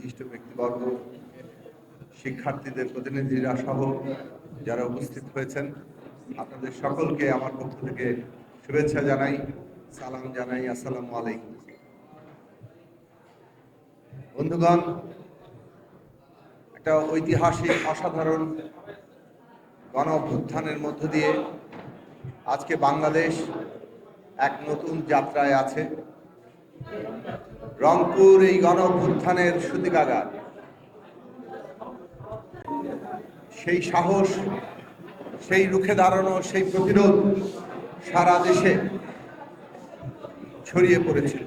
বিশিষ্ট ব্যক্তিবর্গ, শিক্ষার্থীদের প্রতিনিধিরা সহ যারা উপস্থিত হয়েছেন, আপনাদের সকলকে আমার পক্ষ থেকে শুভেচ্ছা জানাই, সালাম জানাই, আসসালামু আলাইকুম। বন্ধুগণ, একটা ঐতিহাসিক, অসাধারণ গণ অভ্যুত্থানের মধ্য দিয়ে আজকে বাংলাদেশ এক নতুন যাত্রায় আছে। রংপুর এই গণ অভ্যুত্থানের সূতিকাগার সেই সাহস, সেই রুখে দাঁড়ানো, সেই প্রতিরোধ সারা দেশে ছড়িয়ে পড়েছিল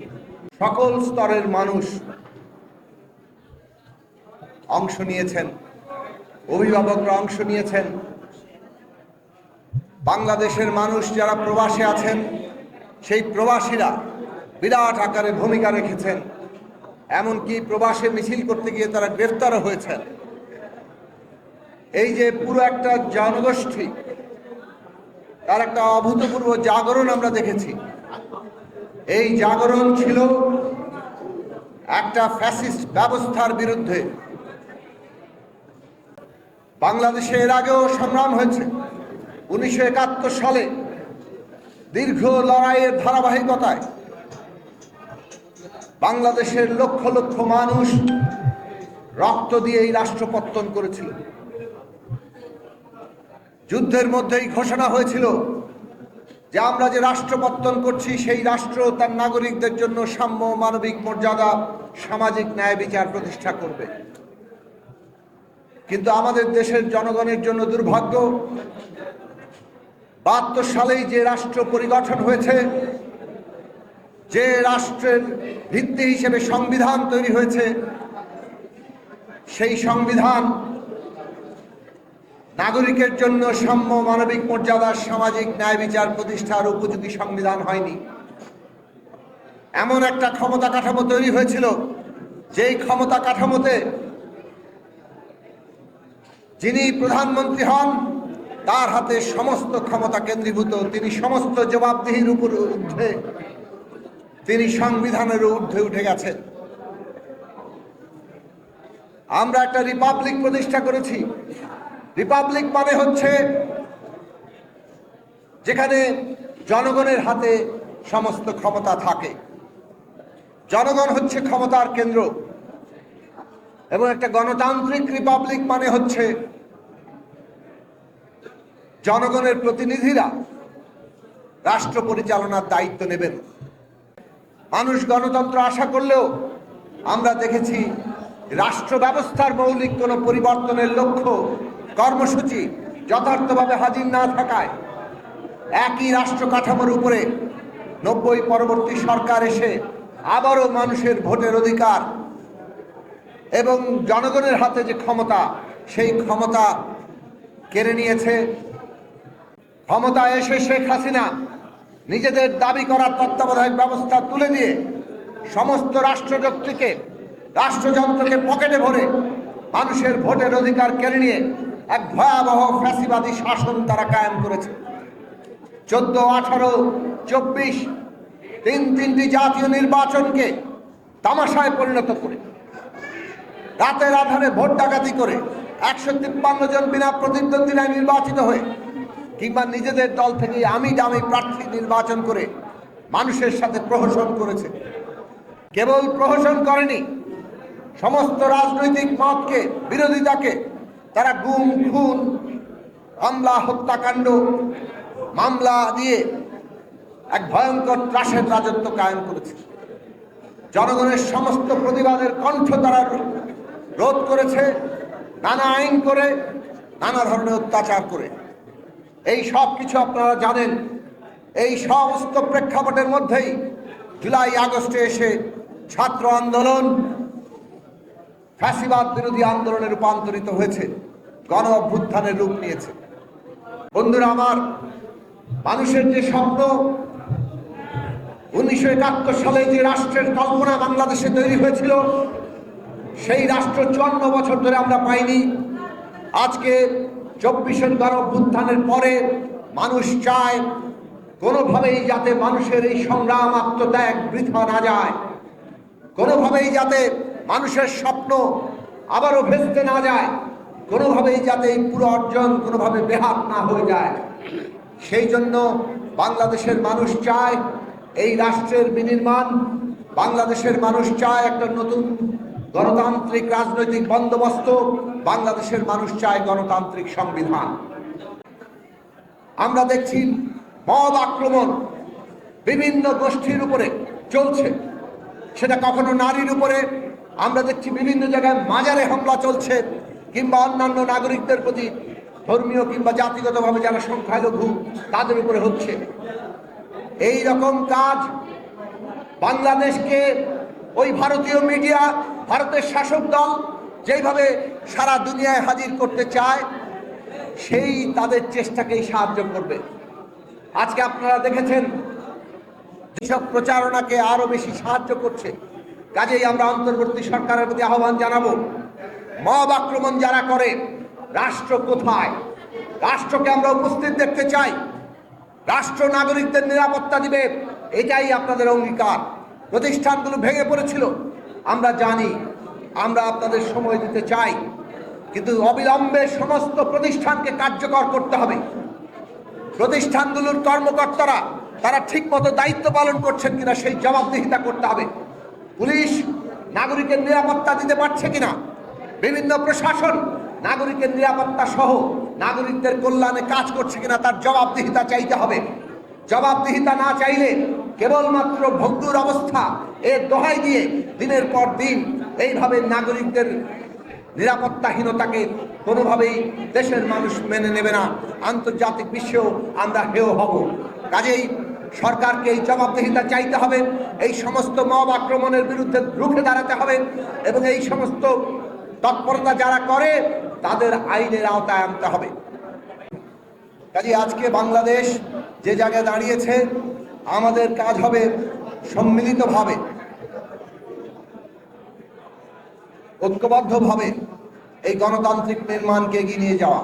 সকল স্তরের মানুষ অংশ নিয়েছেন, অভিভাবকরা অংশ নিয়েছেন। বাংলাদেশের মানুষ যারা প্রবাসে আছেন, সেই প্রবাসীরা বিরাট আকারে ভূমিকা রেখেছেন। এমনকি প্রবাসে মিছিল করতে গিয়ে তারা গ্রেফতারও হয়েছেন। এই যে পুরো একটা জনগোষ্ঠী, তার একটা অভূতপূর্ব জাগরণ আমরা দেখেছি। এই জাগরণ ছিল একটা ফ্যাসিস্ট ব্যবস্থার বিরুদ্ধে। বাংলাদেশে এর আগেও সংগ্রাম হয়েছে। উনিশশো একাত্তর সালে দীর্ঘ লড়াইয়ের ধারাবাহিকতায় বাংলাদেশের লক্ষ লক্ষ মানুষ রক্ত দিয়ে এই রাষ্ট্র পত্তন করেছিল। যুদ্ধের মধ্যেই ঘোষণা হয়েছিল যে আমরা যে রাষ্ট্র পত্তন করছি, সেই রাষ্ট্র তার নাগরিকদের জন্য সাম্য মানবিক মর্যাদা, সামাজিক ন্যায় বিচার প্রতিষ্ঠা করবে। কিন্তু আমাদের দেশের জনগণের জন্য দুর্ভাগ্য, বাহাত্তর সালেই যে রাষ্ট্র পরিগঠন হয়েছে যে রাষ্ট্রের ভিত্তি হিসেবে সংবিধান তৈরি হয়েছে, সেই সংবিধান নাগরিকের জন্য সাম্য মানবিক মর্যাদা, সামাজিক ন্যায় বিচার প্রতিষ্ঠার উপযোগী সংবিধান হয়নি। এমন একটা ক্ষমতা কাঠামো তৈরি হয়েছিল, যেই ক্ষমতা কাঠামোতে যিনি প্রধানমন্ত্রী হন, তার হাতে সমস্ত ক্ষমতা কেন্দ্রীভূত, তিনি সমস্ত জবাবদিহির উপর ঊর্ধ্বে তিনি সংবিধানের ঊর্ধ্বে উঠে গেছেন। আমরা একটা রিপাবলিক প্রতিষ্ঠা করেছি। রিপাবলিক মানে হচ্ছে যেখানে জনগণের হাতে সমস্ত ক্ষমতা থাকে। জনগণ হচ্ছে ক্ষমতার কেন্দ্র। এবং একটা গণতান্ত্রিক রিপাবলিক মানে হচ্ছে জনগণের প্রতিনিধিরা রাষ্ট্র পরিচালনার দায়িত্ব নেবেন। মানুষ গণতন্ত্র আশা করলেও আমরা দেখেছি রাষ্ট্র ব্যবস্থার মৌলিক কোনো পরিবর্তনের লক্ষ্য কর্মসূচি যথার্থভাবে হাজির না থাকায় একই রাষ্ট্র কাঠামোর উপরে নব্বই পরবর্তী সরকার এসে আবারও মানুষের ভোটের অধিকার এবং জনগণের হাতে যে ক্ষমতা, সেই ক্ষমতা কেড়ে নিয়েছে। ক্ষমতা এসে শেখ হাসিনা নিজেদের দাবি করার তত্ত্বাবধায়ক ব্যবস্থা তুলে দিয়ে সমস্ত রাষ্ট্রযন্ত্রকে রাষ্ট্রযন্ত্রকে পকেটে ভরে মানুষের ভোটের অধিকার কেড়ে নিয়ে এক ভয়াবহ ফ্যাসিবাদী শাসন তারা কায়েম করেছে। চোদ্দ, আঠারো, চব্বিশ, তিন তিনটি জাতীয় নির্বাচনকে তামাশায় পরিণত করে, রাতের আধারে ভোট ডাকাতি করে একশো তিপ্পান্ন জন বিনা প্রতিদ্বন্দ্বীরায় নির্বাচিত হয়ে কিংবা নিজেদের দল থেকে আমি দামি প্রার্থী নির্বাচন করে মানুষের সাথে প্রহসন করেছে। কেবল প্রহসন করেনি, সমস্ত রাজনৈতিক মতকে, বিরোধিতাকে তারা গুম, খুন, হামলা, হত্যাকাণ্ড, মামলা দিয়ে এক ভয়ঙ্কর ত্রাসের রাজত্ব কায়েম করেছে। জনগণের সমস্ত প্রতিবাদের কণ্ঠ তারা রোধ করেছে, নানা আইন করে, নানা ধরনের অত্যাচার করে। এই সব কিছু আপনারা জানেন। এই সমস্ত প্রেক্ষাপটের মধ্যেই জুলাই, আগস্টে এসে ছাত্র আন্দোলন, ফ্যাসিবাদ বিরোধী আন্দোলনে রূপান্তরিত হয়েছে, গণ অভ্যুত্থানের রূপ নিয়েছে। বন্ধুরা আমার, মানুষের যে স্বপ্ন, উনিশশো একাত্তর সালে যে রাষ্ট্রের কল্পনা বাংলাদেশে তৈরি হয়েছিল, সেই রাষ্ট্র চুয়ান্ন বছর ধরে আমরা পাইনি। আজকে চব্বিশের গণ অভ্যুত্থানের পরে মানুষ চায় কোনোভাবেই যাতে মানুষের এই সংগ্রাম, আত্মত্যাগ বৃথা না যায়। কোনোভাবেই যাতে মানুষের স্বপ্ন আবারও ভেস্তে না যায়। কোনোভাবেই যাতে এই পুরো অর্জন কোনোভাবে বেহাত না হয়ে যায়। সেই জন্য বাংলাদেশের মানুষ চায় এই রাষ্ট্রের বিনির্মাণ। বাংলাদেশের মানুষ চায় একটা নতুন গণতান্ত্রিক রাজনৈতিক বন্দোবস্ত, বাংলাদেশের মানুষ চায় গণতান্ত্রিক সংবিধান। আমরা দেখছি মব আক্রমণ বিভিন্ন গোষ্ঠীর উপরে চলছে। সেটা কখনো নারীর উপরে, আমরা দেখছি বিভিন্ন জায়গায় মাজারে হামলা চলছে, কিংবা অন্যান্য নাগরিকদের প্রতি ধর্মীয় কিংবা জাতিগতভাবে যারা সংখ্যালঘু, তাদের উপরে হচ্ছে। এই রকম কাজ বাংলাদেশকে ওই ভারতীয় মিডিয়া, ভারতের শাসক দল যেইভাবে সারা দুনিয়ায় হাজির করতে চায়, সেই তাদের চেষ্টাকেই সাহায্য করবে। আজকে আপনারা দেখেছেন, যেসব প্রচারণাকে আরও বেশি সাহায্য করছে, কাজেই আমরা অন্তর্বর্তী সরকারের প্রতি আহ্বান জানাব, মব আক্রমণ যারা করে, রাষ্ট্র কোথায়? রাষ্ট্রকে আমরা উপস্থিত দেখতে চাই। রাষ্ট্র নাগরিকদের নিরাপত্তা দিবে, এটাই আপনাদের অঙ্গীকার। প্রতিষ্ঠানগুলো ভেঙে পড়েছিল। আমরা জানি, আমরা আপনাদের সময় দিতে চাই, কিন্তু অবিলম্বে সমস্ত প্রতিষ্ঠানকে কার্যকর করতে হবে। প্রতিষ্ঠানগুলোর কর্মকর্তারা, তারা ঠিকমতো দায়িত্ব পালন করছেন কিনা সেই জবাবদিহিতা করতে হবে। পুলিশ নাগরিকের নিরাপত্তা দিতে পারছে কিনা? বিভিন্ন প্রশাসন নাগরিকের নিরাপত্তা সহ নাগরিকদের কল্যাণে কাজ করছে কিনা তার জবাবদিহিতা চাইতে হবে। জবাবদিহিতা না চাইলে কেবলমাত্র ভঙ্গুর অবস্থা এর দোহাই দিয়ে দিনের পর দিন এইভাবে নাগরিকদের নিরাপত্তাহীনতাকে কোনোভাবেই দেশের মানুষ মেনে নেবে না। আন্তর্জাতিক বিশ্বেও আমরা হেয় হব। কাজেই সরকারকে এই জবাবদিহিতা চাইতে হবে, এই সমস্ত মব আক্রমণের বিরুদ্ধে রুখে দাঁড়াতে হবে এবং এই সমস্ত তৎপরতা যারা করে, তাদের আইনের আওতায় আনতে হবে। কাজে আজকে বাংলাদেশ যে জায়গায় দাঁড়িয়েছে আমাদের কাজ হবে সম্মিলিতভাবে ঐক্যবদ্ধভাবে এই গণতান্ত্রিক নির্মাণকে এগিয়ে নিয়ে যাওয়া।